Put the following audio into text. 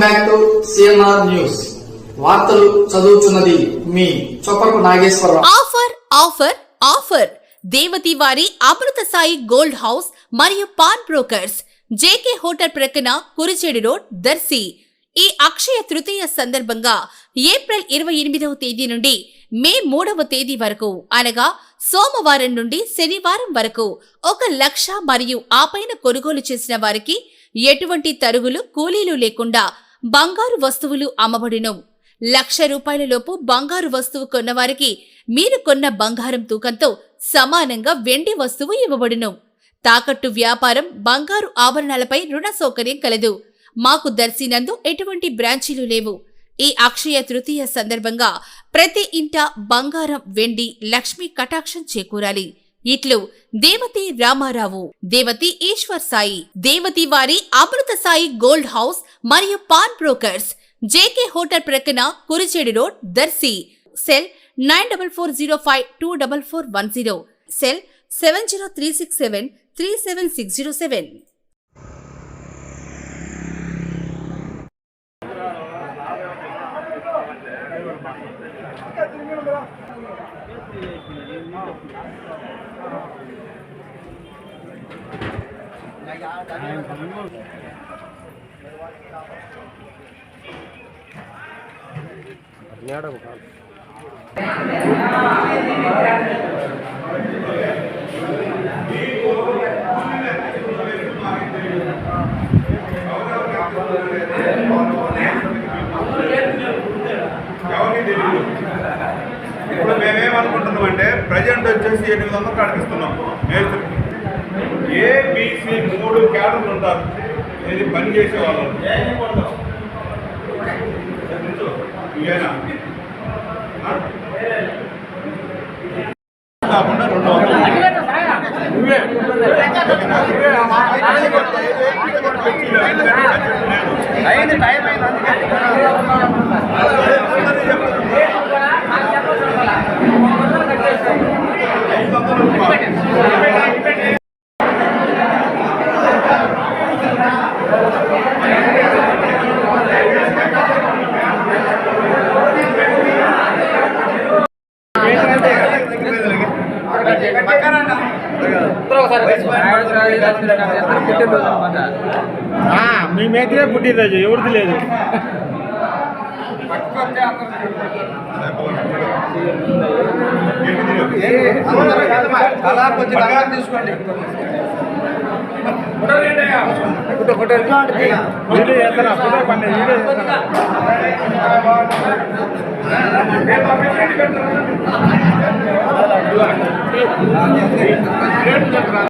Welcome back to CNR news వార్తలు చదువుతున్నది మీ చొప్పకు Nageswararao. Offer offer offer. Devathi వారి అమృత సాయి గోల్డ్ హౌస్ మరియు పాన్ బ్రోకర్స్. జేకే హోటల్ ప్రక్కన కురిచేడు రోడ్ దర్శి. ఈ అక్షయ తృతీయ సందర్భంగా ఏప్రిల్ ఇరవై ఎనిమిదవ తేదీ నుండి మే మూడవ తేదీ వరకు అనగా సోమవారం నుండి శనివారం వరకు ఒక లక్ష మరియు ఆ పైన కొనుగోలు చేసిన వారికి ఎటువంటి తరుగులు కూలీలు లేకుండా బంగారు వస్తువులు అమ్మబడును లక్ష రూపాయల లోపు బంగారు వస్తువు కొన్నవారికి మీరు కొన్న బంగారం తూకంతో సమానంగా వెండి వస్తువు ఇవ్వబడును. తాకట్టు వ్యాపారం బంగారు ఆభరణాలపై రుణ సౌకర్యం కలదు. మాకు దర్శినందు ఎటువంటి బ్రాంచీలు లేవు. ఈ అక్షయ తృతీయ సందర్భంగా ప్రతి ఇంట బంగారం వెండి లక్ష్మీ కటాక్షం చేకూరాలి. ఇట్లు దేవతి రామారావు దేవతి ఈశ్వర్ సాయి దేవతి వారి అమృత సాయి గోల్డ్ హౌస్ మరియు పాన్ బ్రోకర్స్ జేకే హోటల్ ప్రక్కన Kurichedu road Darsi cell nine double four zero five two double four one zero cell seven zero three six seven three seven six zero seven. Madam present వచ్చేసి ఎనిమిది వందలు కనిపిస్తున్నాం మేస్త్రికి ABC మూడు క్యాడర్లు ఉంటారు. ఇది పని చేసే వాళ్ళు. కాకుండా రెండు వందలు. అయింది టైం అయింది మీ మేకరే పుట్టినరోజు ఎవరిది లేదు అలా కొంచెం దండం తీసుకోండి వీడియో చేస్తారా ఫోటో పండి వీడియో చేస్తారా